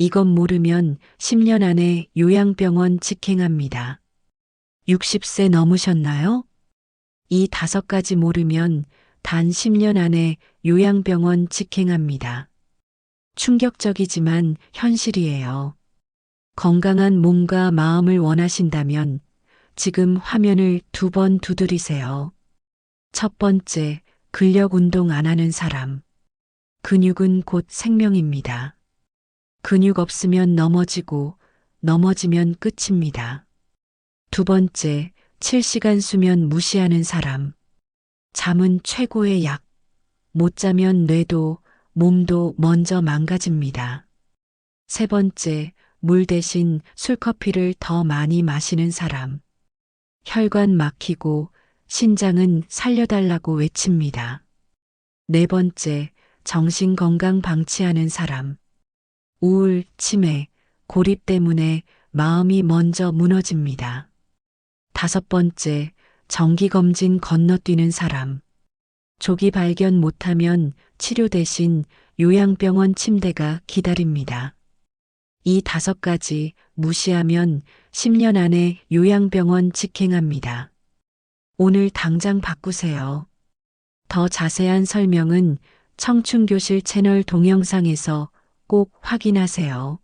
이것 모르면 10년 안에 요양병원 직행합니다. 60세 넘으셨나요? 이 다섯 가지 모르면 단 10년 안에 요양병원 직행합니다. 충격적이지만 현실이에요. 건강한 몸과 마음을 원하신다면 지금 화면을 두 번 두드리세요. 첫 번째, 근력 운동 안 하는 사람. 근육은 곧 생명입니다. 근육 없으면 넘어지고 넘어지면 끝입니다. 두 번째, 7시간 수면 무시하는 사람. 잠은 최고의 약. 못 자면 뇌도 몸도 먼저 망가집니다. 세 번째, 물 대신 술커피를 더 많이 마시는 사람. 혈관 막히고 신장은 살려달라고 외칩니다. 네 번째, 정신 건강 방치하는 사람. 우울, 치매, 고립 때문에 마음이 먼저 무너집니다. 다섯 번째, 정기검진 건너뛰는 사람. 조기 발견 못하면 치료 대신 요양병원 침대가 기다립니다. 이 다섯 가지 무시하면 10년 안에 요양병원 직행합니다. 오늘 당장 바꾸세요. 더 자세한 설명은 청춘교실 채널 동영상에서 꼭 확인하세요.